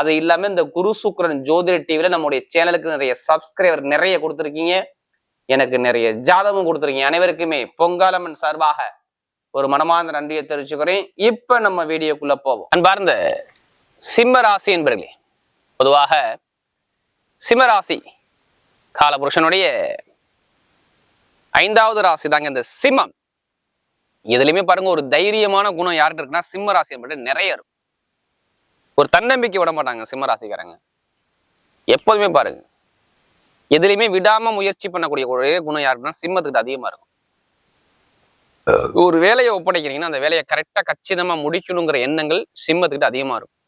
அது இல்லாம இந்த குரு சுக்கரன் ஜோதிட டிவில நம்முடைய சேனலுக்கு நிறைய சப்ஸ்கிரைபர் நிறைய கொடுத்துருக்கீங்க. எனக்கு நிறைய ஜாதகம் கொடுத்துருக்கீங்க. அனைவருக்குமே பொங்காலம்மன் சார்பாக ஒரு மனமார்ந்த நன்றியை தெரிவிச்சுக்கிறேன். இப்ப நம்ம வீடியோக்குள்ள போவோம். அன்பார்ந்த சிம்ம ராசி என்பர்களே பொதுவாக சிம்மராசி காலபுருஷனுடைய ஐந்தாவது ராசி தாங்க இந்த சிம்மம். இதுலயுமே பாருங்க ஒரு தைரியமான குணம் யார்கிட்ட இருக்குன்னா சிம்ம ராசி என்பது நிறைய இருக்கும். ஒரு தன்னம்பிக்கை விட மாட்டாங்க சிம்மராசிக்காரங்க. எப்போதுமே பாருங்க. எதுலையுமே விடாம முயற்சி பண்ணக்கூடிய ஒரே குணம் யாருக்குன்னா சிம்மத்துக்கிட்ட அதிகமா இருக்கும். ஒரு வேலையை ஒப்படைக்கிறீங்கன்னா அந்த வேலையை கரெக்டா கச்சிதமா முடிக்கணுங்கிற எண்ணங்கள் சிம்மத்துக்கிட்ட அதிகமா இருக்கும்.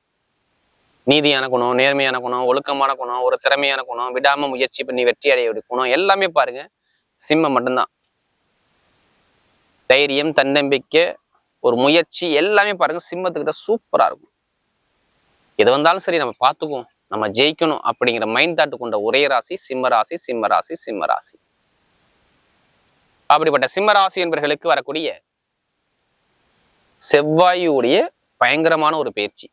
நீதியான குணம் நேர்மையான குணம் ஒழுக்கமான குணம் ஒரு திறமையான குணம் விடாம முயற்சி பண்ணி வெற்றி அடையக்கூடிய குணம் எல்லாமே பாருங்க சிம்மம் மட்டும்தான். தைரியம் தன்னம்பிக்கை ஒரு முயற்சி எல்லாமே பாருங்க சிம்மத்துக்கிட்ட சூப்பரா இருக்கும். எது வந்தாலும் சரி நம்ம பார்த்துக்குவோம். நம்ம ஜெயிக்கணும் அப்படிங்கிற மைண்ட் தாட்டு கொண்ட ஒரே ராசி சிம்ம ராசி சிம்ம ராசி சிம்ம ராசி. அப்படிப்பட்ட சிம்ம ராசி என்பவர்களுக்கு வரக்கூடிய செவ்வாயுடைய பயங்கரமான ஒரு பயிற்சி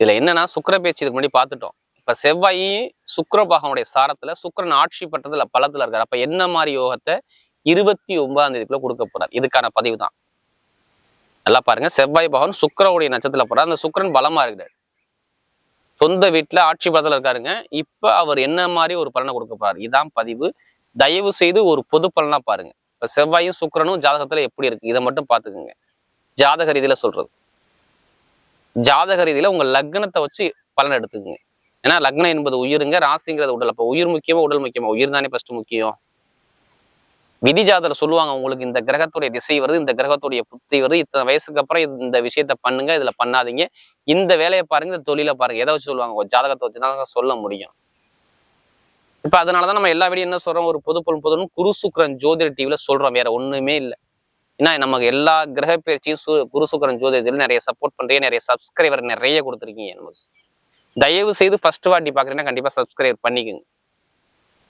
இதுல என்னன்னா சுக்கர பேச்சு இதுக்கு முன்னாடி பார்த்துட்டோம். இப்ப செவ்வாய் சுக்கர பாகனுடைய சாரத்துல சுக்கரன் ஆட்சி பட்டதுல பலத்துல இருக்காரு. அப்ப என்ன மாதிரி யோகத்தை இருபத்தி ஒன்பதாம் தேதிக்குள்ள கொடுக்க போறார்? இதுக்கான பதிவு தான். நல்லா பாருங்க. செவ்வாய் பகவான் சுக்கரவுடைய நட்சத்திரத்தில் போறார். அந்த சுக்கரன் பலமா இருக்கிறார். சொந்த வீட்டுல ஆட்சி பலத்துல இருக்காருங்க. இப்ப அவர் என்ன மாதிரி ஒரு பலனை கொடுக்க போறாரு? இதான் பதிவு. தயவு செய்து ஒரு பொது பலனா பாருங்க. இப்போ செவ்வாயும் சுக்கரனும் ஜாதகத்துல எப்படி இருக்கு? இதை மட்டும் பாத்துக்கோங்க ஜாதக ரீதியில சொல்றது. ஜாதக ரீதியில உங்க லக்னத்தை வச்சு பலன் எடுத்துக்குங்க. ஏன்னா லக்னம் என்பது உயிருங்க. ராசிங்கிறது உடல். அப்போ உயிர் முக்கியமா உடல் முக்கியமா? உயிர் தானே ஃபர்ஸ்ட் முக்கியம். விதி ஜாதகத்துல சொல்லுவாங்க உங்களுக்கு இந்த கிரகத்துடைய திசை வருது இந்த கிரகத்துடைய புத்தி வருது இத்தனை வயசுக்கு அப்புறம் இந்த விஷயத்த பண்ணுங்க இதுல பண்ணாதீங்க. இந்த வேலையை பாருங்க இந்த தொழிலை பாருங்க. எதை வச்சு சொல்லுவாங்க? ஒரு ஜாதகத்தை வச்சுதான் சொல்ல முடியும். இப்ப அதனாலதான் நம்ம எல்லா வீடியும் என்ன சொல்றோம்? ஒரு பொது பொருள் பொதுன்னு குரு சுக்கரன் ஜோதிட டிவில சொல்றோம். வேற ஒண்ணுமே இல்லை. ஏன்னா நமக்கு எல்லா கிரக பயிற்சியும் சு குரு சுக்கரன் ஜோதிடத்தில் நிறைய சப்போர்ட் பண்றீங்க நிறைய சப்ஸ்கிரைபர் நிறைய கொடுத்துருக்கீங்க நமக்கு. தயவு செய்து ஃபர்ஸ்ட் வாட்டி பாக்குறீங்கன்னா கண்டிப்பா சப்ஸ்கிரைப் பண்ணிக்கோங்க.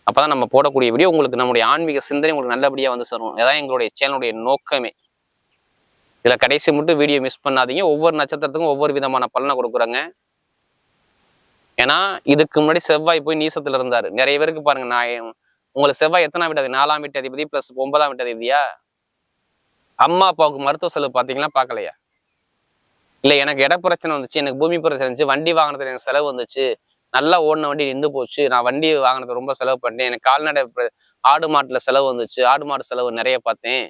அப்போதான் நம்ம போடக்கூடிய வீடியோ உங்களுக்கு நம்முடைய ஆன்மீக சிந்தனை உங்களுக்கு நல்லபடியாக வந்து சேரும். அதான் எங்களுடைய சேனலுடைய நோக்கமே. இதில் கடைசி மட்டும் வீடியோ மிஸ் பண்ணாதீங்க. ஒவ்வொரு நட்சத்திரத்துக்கும் ஒவ்வொரு விதமான பலனை கொடுக்குறாங்க. ஏன்னா இதுக்கு முன்னாடி செவ்வாய் போய் நீசத்தில் இருந்தார். நிறைய பேருக்கு பாருங்க நான் உங்களுக்கு செவ்வாய் எத்தனாம் வீட்டு நாலாம் வீட்டு அதிபதி ப்ளஸ் ஒன்பதாம் வீட்டு அதிபதியா அம்மா அப்பாவுக்கு மருத்துவ செலவு பார்த்தீங்கன்னா பார்க்கலையா இல்லை எனக்கு இட பிரச்சனை வந்துச்சு எனக்கு பூமி பிரச்சனை இருந்துச்சு வண்டி வாங்கினதுல எனக்கு செலவு வந்துச்சு. நல்லா ஓடின வண்டி நின்று போச்சு. நான் வண்டி வாங்கினது ரொம்ப செலவு பண்ணேன் எனக்கு கால்நடை ஆடு மாட்டுல செலவு வந்துச்சு. ஆடு மாடு செலவு நிறைய பார்த்தேன்.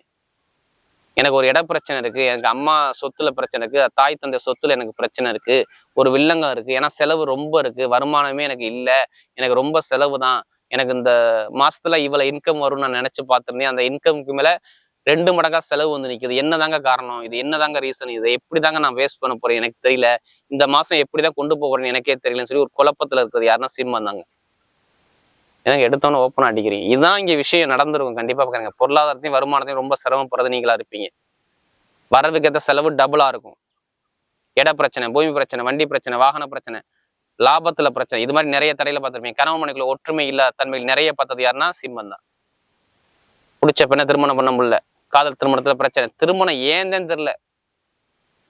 எனக்கு ஒரு இட பிரச்சனை இருக்கு. எனக்கு அம்மா சொத்துல பிரச்சனை இருக்கு. தாய் தந்தை சொத்துல எனக்கு பிரச்சனை இருக்கு. ஒரு வில்லங்கம் இருக்கு. ஏன்னா செலவு ரொம்ப இருக்கு. வருமானமே எனக்கு இல்லை. எனக்கு ரொம்ப செலவு தான் எனக்கு இந்த மாசத்துல இவ்வளவு இன்கம் வரும்னு நான் நினைச்சு பார்த்துருந்தேன். அந்த இன்கம்க்கு மேல ரெண்டு மடங்கா செலவு வந்து நிக்குது. என்னதாங்க காரணம்? இது என்னதாங்க ரீசன் இதை எப்படி தாங்க நான் வேஸ்ட் பண்ண போறேன்? எனக்கு தெரியல. இந்த மாசம் எப்படிதான் கொண்டு போகிறேன்னு எனக்கே தெரியலன்னு சொல்லி ஒரு குழப்பத்துல இருக்கிறது யாருன்னா சிம்மம் தாங்க. எனக்கு எடுத்தோன்னு ஓப்பன் அடிக்கிறீங்க இதுதான் இங்க விஷயம் நடந்திருக்கும். கண்டிப்பா பாருங்க பொருளாதாரத்தையும் வருமானத்தையும் ரொம்ப சிரமப்படுறது நீங்களா இருப்பீங்க. வரவுக்கு ஏற்ற செலவு டபுளா இருக்கும். இட பிரச்சனை பூமி பிரச்சனை வண்டி பிரச்சனை வாகன பிரச்சனை லாபத்துல பிரச்சனை. இது மாதிரி நிறைய தடையில பார்த்திருப்பீங்க. கணவன் மனைக்குள்ள ஒற்றுமை இல்லை தன்மையில் நிறைய பார்த்தது யாருன்னா சிம்மம் தான். பிடிச்ச பெண்ணை திருமணம் பண்ண முடியல. காதல் திருமணத்துல பிரச்சனை. திருமணம் ஏன் தெரில தெரியல.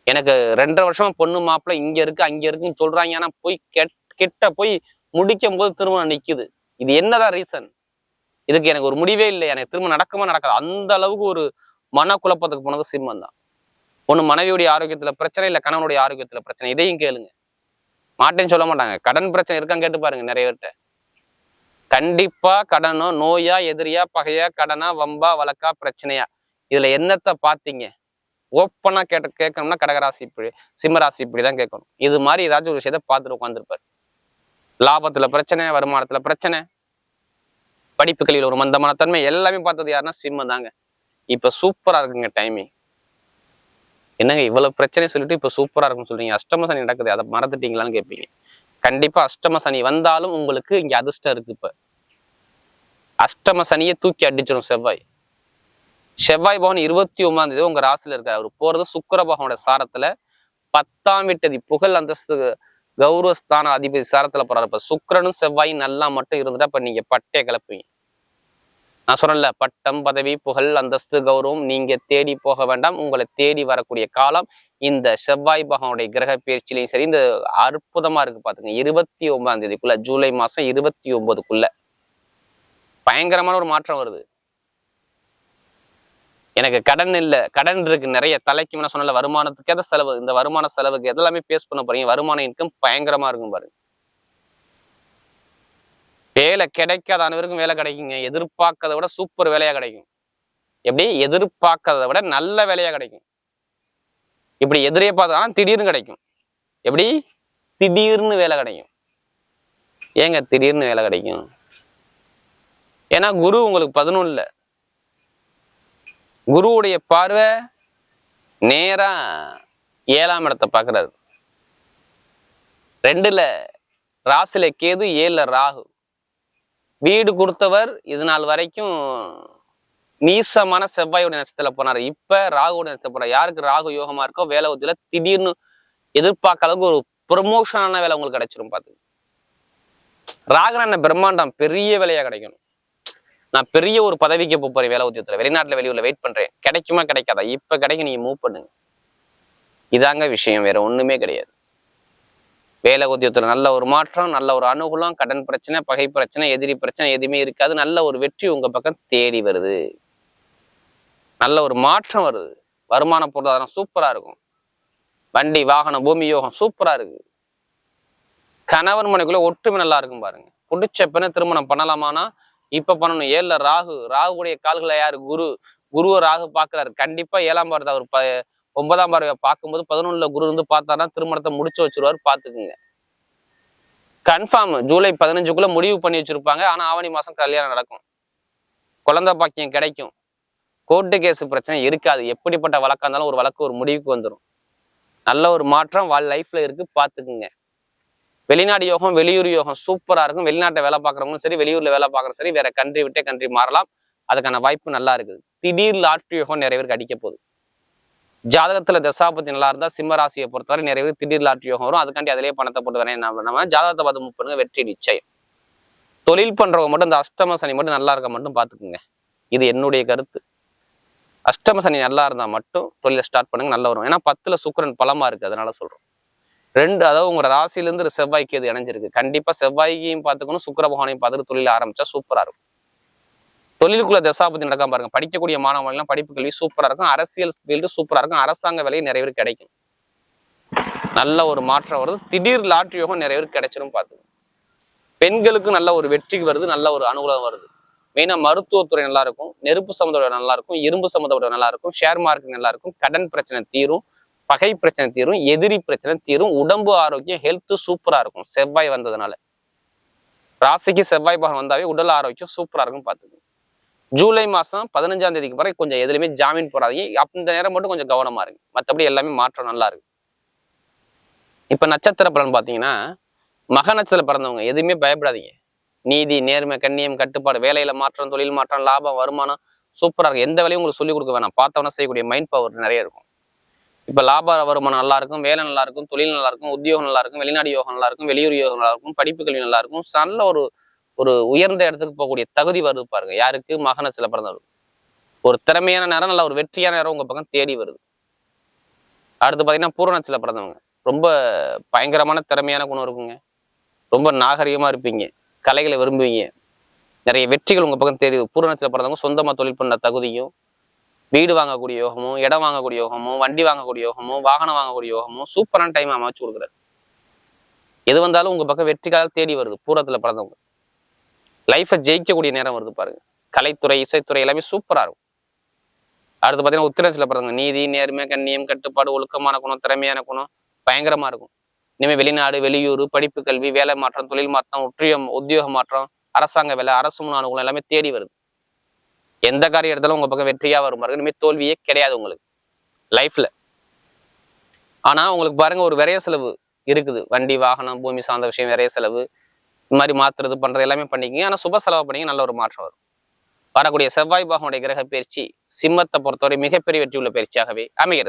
எனக்கு ரெண்டரை வருஷமா பொண்ணு மாப்பிள்ளை இங்க இருக்கு அங்க இருக்குன்னு சொல்றாங்க. ஆனா போய் கெட் கிட்ட போய் முடிக்கும் போது திருமணம் நிக்குது. இது என்னதான் ரீசன் இதுக்கு எனக்கு ஒரு முடிவே இல்லை. எனக்கு திரும்ப நடக்குமா நடக்காது? அந்த அளவுக்கு ஒரு மனக்குழப்பத்துக்கு போனது சிம்மம் தான். ஒன்று மனைவியுடைய ஆரோக்கியத்துல பிரச்சனை இல்லை கணவனுடைய ஆரோக்கியத்துல பிரச்சனை. இதையும் கேளுங்க. மாட்டேன்னு சொல்ல மாட்டாங்க. கடன் பிரச்சனை இருக்கான்னு கேட்டு பாருங்க நிறைய பேர்கிட்ட. கண்டிப்பா கடனோ நோயா எதிரியா பகையா கடனா வம்பா வழக்கா பிரச்சனையா? இதுல என்னத்தை பாத்தீங்க? ஓப்பனா கேட்ட கேட்கணும்னா கடகராசி இப்படி சிம்மராசி இப்படி தான் கேட்கணும். இது மாதிரி ஏதாச்சும் ஒரு விஷயத்த பார்த்துட்டு உட்காந்துருப்பாரு லாபத்துல பிரச்சனை வருமானத்துல பிரச்சனை படிப்பு கல்வியில் ஒரு மந்தமான தன்மை எல்லாமே பார்த்தது யாருன்னா சிம்மம் தாங்க இப்ப சூப்பரா இருக்குங்க டைமிங் என்னங்க இவ்வளவு பிரச்சனை சொல்லிட்டு இப்ப சூப்பரா இருக்குன்னு சொல்றீங்க. அஷ்டம சனி நடக்குது. அதை மறந்துட்டீங்களான்னு கேட்பீங்க கண்டிப்பா அஷ்டம சனி வந்தாலும் உங்களுக்கு இங்க அதிர்ஷ்டம் இருக்கு இப்ப. அஷ்டம சனியை தூக்கி அடிச்சிடும் செவ்வாய். செவ்வாய் பவன் இருபத்தி ஒன்பதாம் தேதி உங்க ராசியில இருக்காரு. அவர் போறது சுக்கர பகவானோட சாரத்துல பத்தாம் விட்டதி புகழ் அந்தஸ்து கௌரவஸ்தான அதிபதி சாரத்துல போறாரு. இப்ப சுக்கிரனும் செவ்வாயும் நல்லா மட்டும் இருந்துட்டா இப்ப நீங்க பட்டே கிளப்புவீங்க. நான் சொன்னேன்ல பட்டம் பதவி புகழ் அந்தஸ்து கௌரவம் நீங்க தேடி போக வேண்டாம். உங்களை தேடி வரக்கூடிய காலம் இந்த செவ்வாய் பகவானுடைய கிரக பயிற்சியிலையும் சரி இந்த அற்புதமா இருக்கு பாத்துங்க இருபத்தி ஒன்பதாம் தேதிக்குள்ள ஜூலை மாசம் இருபத்தி ஒன்பதுக்குள்ள பயங்கரமான ஒரு மாற்றம் வருது. எனக்கு கடன் இல்ல கடன் இருக்கு நிறைய தலைக்கு நான் சொன்னல வருமானத்துக்கு எதை செலவு? இந்த வருமான செலவுக்கு எதெல்லாமே பேஸ் பண்ண போறீங்க? வருமான இன்கம் பயங்கரமா இருக்கும் பாருங்க. வேலை கிடைக்காத அனைவருக்கும் வேலை கிடைக்குங்க. எதிர்பார்க்கறத விட சூப்பர் வேலையா கிடைக்கும். எப்படி? எதிர்பார்க்கறத விட நல்ல வேலையா கிடைக்கும். இப்படி எதிரே பார்த்தா திடீர்னு கிடைக்கும். எப்படி? திடீர்னு வேலை கிடைக்கும். ஏங்க திடீர்னு வேலை கிடைக்கும்? ஏன்னா குரு உங்களுக்கு பதினொன்னுல. குருவுடைய பார்வை நேரா ஏழாம் இடத்தை பார்க்கறாரு. ரெண்டுல ராசில கேது ஏழுல ராகு. வீடு கொடுத்தவர் இது நாள் வரைக்கும் நீசமான செவ்வாயுடைய நட்சத்திரத்தில் போனாரு. இப்ப ராகுடைய நட்சத்திரம் போனார் யாருக்கு ராகு யோகமா இருக்கோ வேலை உத்தியில திடீர்னு எதிர்பார்க்க அளவுக்கு ஒரு ப்ரொமோஷனான வேலை உங்களுக்கு கிடைச்சிரும் பாத்து ராகுனா என்ன பிரம்மாண்டம் பெரிய வேலையா கிடைக்கணும். நான் பெரிய ஒரு பதவிக்கு போக போறேன் வேலை உத்தியத்துல வெளிநாட்டுல வெளியூர்ல வெயிட் பண்றேன். கிடைக்குமா கிடைக்காதா? இப்ப கிடைக்கும் நீங்க மூவ் பண்ணுங்க. இதாங்க விஷயம் வேற ஒண்ணுமே கிடையாது. வேலை உத்தியத்துல நல்ல ஒரு மாற்றம் நல்ல ஒரு அனுகூலம் கடன் பிரச்சனை பகை பிரச்சனை எதிரி பிரச்சனை எதுவுமே இருக்காது. நல்ல ஒரு வெற்றி உங்க பக்கம் தேடி வருது. நல்ல ஒரு மாற்றம் வருது. வருமான பொருளாதாரம் சூப்பரா இருக்கும். வண்டி வாகனம் பூமி யோகம் சூப்பரா இருக்கு. கணவன் மனைக்குள்ள ஒற்றுமை நல்லா இருக்கும் பாருங்க. பிடிச்ச பெண்ணை திருமணம் பண்ணலாமானா இப்ப பண்ணணும். ஏழுல ராகு. ராகுடைய கால்களை யாரு? குரு. குருவை ராகு பாக்குறாரு கண்டிப்பா ஏழாம் பாரத அவர் ப ஒன்பதாம் பார்வையை பார்க்கும்போது பதினொன்னுல குரு இருந்து பார்த்தாருன்னா திருமணத்தை முடிச்சு வச்சிருவாரு. பாத்துக்குங்க கன்ஃபார்ம் ஜூலை பதினஞ்சுக்குள்ள முடிவு பண்ணி வச்சிருப்பாங்க. ஆனா ஆவணி மாசம் கல்யாணம் நடக்கும். குழந்தை பாக்கியம் கிடைக்கும். கோர்ட்டு கேஸ் பிரச்சனை இருக்காது. எப்படிப்பட்ட வழக்கா இருந்தாலும் ஒரு வழக்கு ஒரு முடிவுக்கு வந்துடும் நல்ல ஒரு மாற்றம் வாழ் லைஃப்ல இருக்கு. பாத்துக்குங்க வெளிநாடு யோகம் வெளியூர் யோகம் சூப்பராக இருக்கும். வெளிநாட்டை வேலை பார்க்குறவங்களும் சரி வெளியூரில் வேலை பார்க்குறோம் சரி வேற கண்ட்ரி விட்டே கண்ட்ரி மாறலாம். அதுக்கான வாய்ப்பு நல்லா இருக்குது. திடீர் லாட்ரி யோகம் நிறைய பேருக்கு அடிக்க போகுது. ஜாதகத்தில் தசாபதி நல்லா இருந்தால் சிம்ம ராசியை பொறுத்தவரை நிறைய பேர் திடீர் லாட்ரி யோகம் வரும். அதுக்காண்டி அதிலேயே பணத்தை போட்டு வரேன் என்ன நம்ம ஜாதகத்தை பார்த்து மூவ் பண்ணுங்க. வெற்றி நிச்சயம். தொழில் பண்ணுறவங்க மட்டும் இந்த அஷ்டம சனி மட்டும் நல்லா இருக்க மட்டும் பார்த்துக்குங்க. இது என்னுடைய கருத்து. அஷ்டம சனி நல்லா இருந்தால் மட்டும் தொழிலை ஸ்டார்ட் பண்ணுங்க. நல்லா வரும். ஏன்னா பத்தில் சுக்கிரன் பலமாக இருக்குது அதனால சொல்கிறோம் ரெண்டு அதாவது உங்க ராசியிலேருந்து செவ்வாய்க்கு அது இணைஞ்சிருக்கு. கண்டிப்பா செவ்வாய்க்கையும் பார்த்துக்கணும் சுக்கர பகவானையும் பார்த்துட்டு தொழில் ஆரம்பிச்சா சூப்பரா இருக்கும். தொழிலுக்குள்ள தசாபதி நடக்காம பாருங்க. படிக்கக்கூடிய மாணவர்கள்லாம் படிப்பு கல்வி சூப்பரா இருக்கும். அரசியல் ஃபீல்டு சூப்பரா இருக்கும். அரசாங்க வேலையும் நிறைய பேர் கிடைக்கும். நல்ல ஒரு மாற்றம் வருது. திடீர் லாட்ரி யோகம் நிறைய பேருக்கு கிடைச்சிரும் பார்த்துக்கணும் பெண்களுக்கு நல்ல ஒரு வெற்றி வருது. நல்ல ஒரு அனுகூலம் வருது. மெயினாக மருத்துவத்துறை நல்லா இருக்கும். நெருப்பு சம்மந்தோட நல்லா இருக்கும். இரும்பு சம்மந்தோட நல்லா இருக்கும். ஷேர் மார்க்கெட் நல்லா இருக்கும். கடன் பிரச்சனை தீரும். பகை பிரச்சனை தீரும் எதிரி பிரச்சனை தீரும் உடம்பு ஆரோக்கியம் ஹெல்த் சூப்பரா இருக்கும். செவ்வாய் வந்ததுனால. ராசிக்கு செவ்வாய் பகவான் வந்தாவே உடல் ஆரோக்கியம் சூப்பரா இருக்கும் பார்த்துக்கோங்க. ஜூலை மாசம் பதினஞ்சாம் தேதிக்கு பிறகு கொஞ்சம் எதுலையுமே ஜாமீன் போடாதீங்க. அந்த நேரம் மட்டும் கொஞ்சம் கவனமா இருங்க. மற்றபடி எல்லாமே மாற்றம் நல்லா இருக்கு. இப்ப நட்சத்திர பலன் பாத்தீங்கன்னா மக நட்சத்திர பிறந்தவங்க எதுவுமே பயப்படாதீங்க. நீதி நேர்மை கண்ணியம் கட்டுப்பாடு வேலையில மாற்றம் தொழில் மாற்றம் லாபம் வருமானம் சூப்பரா இருக்கு. எந்த வேலையும் உங்களுக்கு சொல்லிக் கொடுக்க வேணாம். பார்த்தவன செய்யக்கூடிய மைண்ட் பவர் நிறைய இருக்கும். இப்போ லாப வருமானம் நல்லா இருக்கும் வேலை நல்லா இருக்கும் தொழில் நல்லா இருக்கும் உத்தியோகம் நல்லா இருக்கும் வெளிநாடு யோகம் நல்லா இருக்கும் வெளியூர் யோகம் நல்லா இருக்கும் படிப்பு கல்வி நல்லா இருக்கும் நல்ல ஒரு ஒரு உயர்ந்த இடத்துக்கு போகக்கூடிய தகுதி வருது பாருங்க. யாருக்கு? மகன சில பிறந்தவர். ஒரு திறமையான நேரம் நல்ல ஒரு வெற்றியான நேரம் உங்க பக்கம் தேடி வருது. அடுத்து பார்த்தீங்கன்னா பூரணச்சில பிறந்தவங்க. ரொம்ப பயங்கரமான திறமையான குணம் இருக்குங்க. ரொம்ப நாகரிகமா இருப்பீங்க. கலைகளை விரும்புவீங்க. நிறைய வெற்றிகள் உங்க பக்கம் தேடி பூரணச்சில பிறந்தவங்க சொந்தமாக தொழில் பண்ண தகுதியும் வீடு வாங்கக்கூடிய யோகமும் இடம் வாங்கக்கூடிய யோகமும் வண்டி வாங்கக்கூடிய யோகமும் வாகனம் வாங்கக்கூடிய யோகமும் சூப்பரான டைம் அமைச்சு கொடுக்குறாரு. எது வந்தாலும் உங்க பக்கம் வெற்றிக்காக தேடி வருது பூரத்துல பிறந்தவங்க. லைஃப்பை ஜெயிக்கக்கூடிய நேரம் வருது பாருங்க. கலைத்துறை இசைத்துறை எல்லாமே சூப்பரா இருக்கும். அடுத்து பார்த்தீங்கன்னா உத்திரச்சில பிறந்தவங்க. நீதி நேர்மை கண்ணியம் கட்டுப்பாடு ஒழுக்கமான குணம் திறமையான குணம் பயங்கரமா இருக்கும். இனிமே வெளிநாடு வெளியூர் படிப்பு கல்வி வேலை மாற்றம் தொழில் மாற்றம் உற்றியம் உத்தியோக மாற்றம் அரசாங்க வேலை அரசு முன் அனுகூலம் எல்லாமே தேடி வருது. எந்த காரியம் எடுத்தாலும் உங்க பக்கம் வெற்றியா வரும் பாருங்க. இனிமேல் தோல்வியே கிடையாது உங்களுக்கு. லைஃப்ல ஆனா உங்களுக்கு பாருங்க ஒரு விரைய செலவு இருக்குது. வண்டி வாகனம் பூமி சார்ந்த விஷயம் விரைய செலவு. இந்த மாதிரி மாத்துறது பண்றது எல்லாமே பண்ணிக்கிங்க. ஆனா சுப செலவு பண்ணிங்க நல்ல ஒரு மாற்றம் வரும். வரக்கூடிய செவ்வாய் பாகனுடைய கிரக பயிற்சி சிம்மத்தை பொறுத்தவரை மிகப்பெரிய வெற்றி உள்ள பயிற்சியாகவே அமைகிறது.